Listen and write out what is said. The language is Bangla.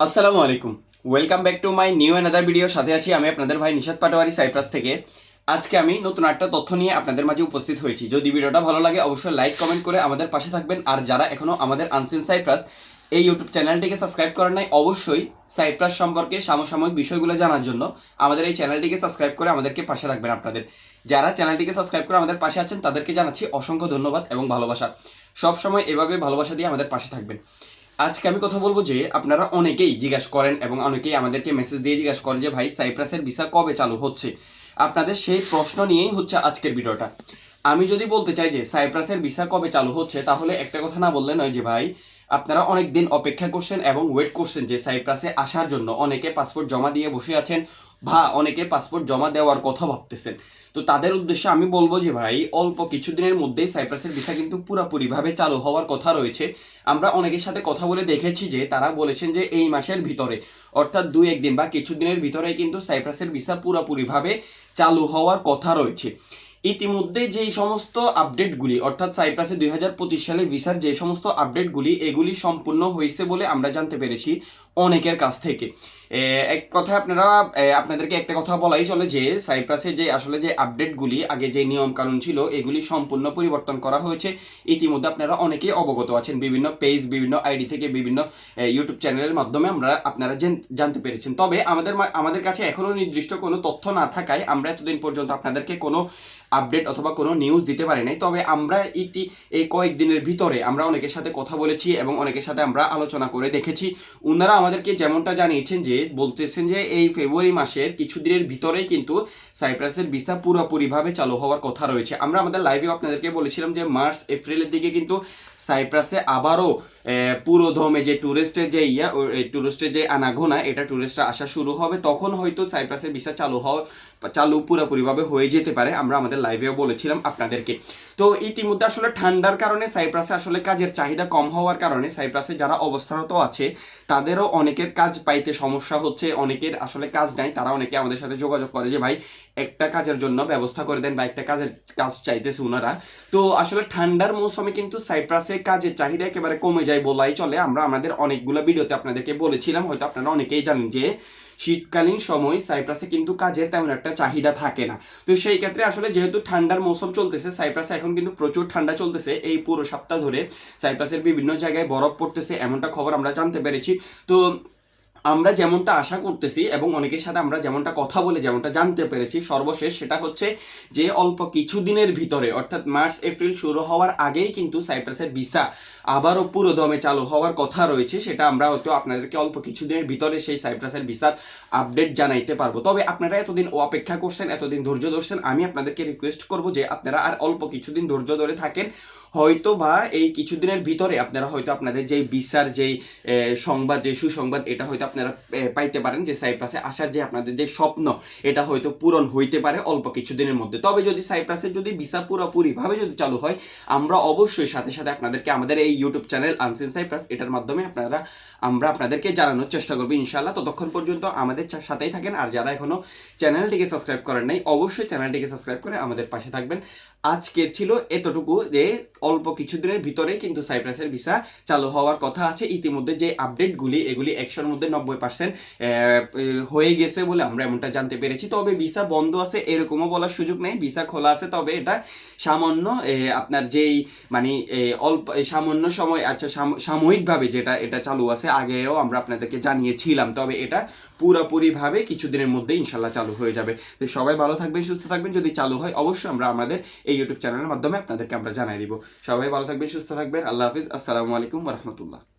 আসসালামু আলাইকুম। Welcome back to my new another video সাথে আছি আমি আপনাদের ভাই নিশাদ পাটোয়ারি সাইপ্রাস থেকে। আজকে আমি নতুন একটা তথ্য নিয়ে আপনাদের মাঝে উপস্থিত হয়েছি। যদি ভিডিওটা ভালো লাগে, অবশ্যই লাইক কমেন্ট করে আমাদের পাশে থাকবেন। আর যারা এখনও আমাদের আনসিন সাইপ্রাস এই ইউটিউব চ্যানেলটিকে সাবস্ক্রাইব করেন নাই, অবশ্যই সাইপ্রাস সম্পর্কে সমসাময়িক বিষয়গুলো জানার জন্য আমাদের এই চ্যানেলটিকে সাবস্ক্রাইব করে আমাদেরকে পাশে রাখবেন আপনাদের। যারা চ্যানেলটিকে সাবস্ক্রাইব করে আমাদের পাশে আছেন, তাদেরকে জানাচ্ছি অসংখ্য ধন্যবাদ এবং ভালোবাসা। সবসময় এভাবে ভালোবাসা দিয়ে আমাদের পাশে থাকবেন। আজকে আমি কথা বলব যে আপনারা অনেকেই জিজ্ঞাসা করেন এবং অনেকেই আমাদেরকে মেসেজ দিয়ে জিজ্ঞাসা করেন যে ভাই, সাইপ্রাসের ভিসা কবে চালু হচ্ছে? আপনাদের সেই প্রশ্ন নিয়েই হচ্ছে আজকের ভিডিওটা। আমি যদি বলতে চাই যে সাইপ্রাসের ভিসা কবে চালু হচ্ছে, তাহলে একটা কথা না বললে নয় যে ভাই, আপনারা অনেক দিন অপেক্ষা করছেন এবং ওয়েট করছেন যে সাইপ্রাসে আসার জন্য অনেকে পাসপোর্ট জমা দিয়ে বসে আছেন বা অনেকে পাসপোর্ট জমা দেওয়ার কথা ভাবতেছেন। তো তাদের উদ্দেশ্যে আমি বলব যে ভাই, অল্প কিছুদিনের মধ্যেই সাইপ্রাসের ভিসা কিন্তু পুরোপুরিভাবে চালু হওয়ার কথা রয়েছে। আমরা অনেকের সাথে কথা বলে দেখেছি যে তারা বলেছেন যে এই মাসের ভিতরে, অর্থাৎ দুই একদিন বা কিছুদিনের ভিতরে কিন্তু সাইপ্রাসের ভিসা পুরোপুরিভাবে চালু হওয়ার কথা রয়েছে। ইতিমধ্যে যেই সমস্ত আপডেটগুলি, অর্থাৎ সাইপ্রাসে দুই হাজার পঁচিশ সালে ভিসার যে সমস্ত আপডেটগুলি, এগুলি সম্পূর্ণ হয়েছে বলে আমরা জানতে পেরেছি অনেকের কাছ থেকে। এক কথা আপনারা আপনাদেরকে একটা কথা বলাই চলে যে, সাইপ্রাসে যে আসলে যে আপডেটগুলি, আগে যে নিয়ম কানুন ছিল, এগুলি সম্পূর্ণ পরিবর্তন করা হয়েছে। ইতিমধ্যে আপনারা অনেকেই অবগত আছেন, বিভিন্ন পেজ, বিভিন্ন আইডি থেকে বিভিন্ন ইউটিউব চ্যানেলের মাধ্যমে আমরা আপনারা জানতে পেরেছেন। তবে আমাদের আমাদের কাছে এখনও নির্দিষ্ট কোনো তথ্য না থাকায় আমরা এতদিন পর্যন্ত আপনাদেরকে কোনো আপডেট অথবা কোনো নিউজ দিতে পারি নাই। তবে আমরা ইতি এই কয়েকদিনের ভিতরে আমরা অনেকের সাথে কথা বলেছি এবং অনেকের সাথে আমরা আলোচনা করে দেখেছি। ওনারা আমাদেরকে যেমনটা জানিয়েছেন যে, বলতেছেন যে এই ফেব্রুয়ারি মাসের কিছুদিনের ভিতরেই কিন্তু সাইপ্রাসের ভিসা পুরোপুরিভাবে চালু হওয়ার কথা রয়েছে। আমরা আমাদের লাইভেও আপনাদেরকে বলেছিলাম যে, মার্চ, এপ্রিলের দিকে কিন্তু সাইপ্রাসে আবারও পুরো ধমে যে ট্যুরিস্টের যে ইয়া ট্যুরিস্টের যে আনাঘোনা এটা ট্যুরিস্টরা আসা শুরু হবে। তখন হয়তো সাইপ্রাসের ভিসা চালু হওয়া চালু পুরোপুরিভাবে হয়ে যেতে পারে। আমরা আমাদের লাইভেও বলেছিলাম আপনাদেরকে। তো ইতিমধ্যে আসলে ঠান্ডার কারণে সাইপ্রাসে আসলে কাজের চাহিদা কম হওয়ার কারণে সাইপ্রাসে যারা অবস্থানরত আছে, তাদেরও অনেকের কাজ পাইতে সমস্যা হচ্ছে, অনেকের আসলে কাজ নাই, তারা অনেকে আমাদের সাথে যোগাযোগ করে যে, ভাই, একটা কাজের জন্য ব্যবস্থা করে দেন বা একটা কাজের কাজ চাইতেছে ওনারা তো আসলে ঠান্ডার মৌসুমে কিন্তু সাইপ্রাসে কাজের চাহিদা একেবারে কমে যায় বলাই চলে। আমরা আমাদের অনেকগুলো ভিডিওতে আপনাদেরকে বলেছিলাম, হয়তো আপনারা অনেকেই জানেন যে, শীতকালীন সময় সাইপ্রাসে কিন্তু কাজের তেমন একটা চাহিদা থাকে না। তো সেই ক্ষেত্রে আসলে যেহেতু ঠান্ডার মৌসুম চলতেছে, সাইপ্রাসে এখন কিন্তু প্রচুর ঠান্ডা চলতেছে এই পুরো সপ্তাহ ধরে। সাইপ্রাসের বিভিন্ন জায়গায় বরফ পড়তেছে, এমনটা খবর আমরা জানতে পেরেছি। তো আমরা যেমনটা আশা করতেছি এবং অনেকের সাথে আমরা যেমনটা কথা বলে যেমনটা জানতে পেরেছি, সর্বশেষ সেটা হচ্ছে যে অল্প কিছুদিনের ভিতরে, অর্থাৎ মার্চ, এপ্রিল শুরু হওয়ার আগেই কিন্তু সাইপ্রাসের ভিসা আবারও পুরো দমে চালু হওয়ার কথা রয়েছে। সেটা আমরা হয়তো আপনাদেরকে অল্প কিছুদিনের ভিতরে সেই সাইপ্রাসের ভিসার আপডেট জানাইতে পারব। তবে আপনারা এতদিন অপেক্ষা করছেন, এতদিন ধৈর্য ধরছেন, আমি আপনাদেরকে রিকোয়েস্ট করব যে আপনারা আর অল্প কিছুদিন ধৈর্য ধরে থাকেন। হয়তো বা এই কিছুদিনের ভিতরে আপনারা হয়তো আপনাদের যেই বিচার যেই সংবাদ, যে সুসংবাদ, এটা হয়তো আপনারা পাইতে পারেন যে সাইপ্রাসে আসার যে আপনাদের যে স্বপ্ন, এটা হয়তো পূরণ হইতে পারে অল্প কিছুদিনের মধ্যে। তবে যদি সাইপ্রাসের যদি ভিসা পুরোপুরিভাবে যদি চালু হয়, আমরা অবশ্যই সাথে সাথে আপনাদেরকে আমাদের এই ইউটিউব চ্যানেল আনসেন সাইপ্রাস এটার মাধ্যমে আপনারা, আমরা আপনাদেরকে জানানোর চেষ্টা করব ইনশাল্লাহ ততক্ষণ পর্যন্ত আমাদের সাথেই থাকেন। আর যারা এখনও চ্যানেলটিকে সাবস্ক্রাইব করেন নাই, অবশ্যই চ্যানেলটিকে সাবস্ক্রাইব করে আমাদের পাশে থাকবেন। আজকের ছিল এতটুকু যে অল্প কিছুদিনের ভিতরেই কিন্তু সাইপ্রাসের ভিসা চালু হওয়ার কথা আছে। ইতিমধ্যে যে আপডেটগুলি এগুলি একশোর মধ্যে নব্বই পার্সেন্ট হয়ে গেছে বলে আমরা এমনটা জানতে পেরেছি। তবে ভিসা বন্ধ আছে এরকমও বলার সুযোগ নেই। ভিসা খোলা আছে, তবে এটা সামান্য আপনার যেই মানে অল্প সামান্য সময় আচ্ছা সাময়িকভাবে যেটা, এটা চালু আছে, আগেও আমরা আপনাদেরকে জানিয়েছিলাম। তবে এটা পুরোপুরিভাবে কিছুদিনের মধ্যে ইনশাল্লাহ চালু হয়ে যাবে। তো সবাই ভালো থাকবেন, সুস্থ থাকবেন। যদি চালু হয়, অবশ্যই আমরা আমাদের এই ইউটিউব চ্যানেলের মাধ্যমে আপনাদেরকে আমরা জানাই দিব। সবাই ভালো থাকবেন, সুস্থ থাকবেন। আল্লাহ হাফিজ। আসসালামু আলাইকুম রহমতুল্লাহ।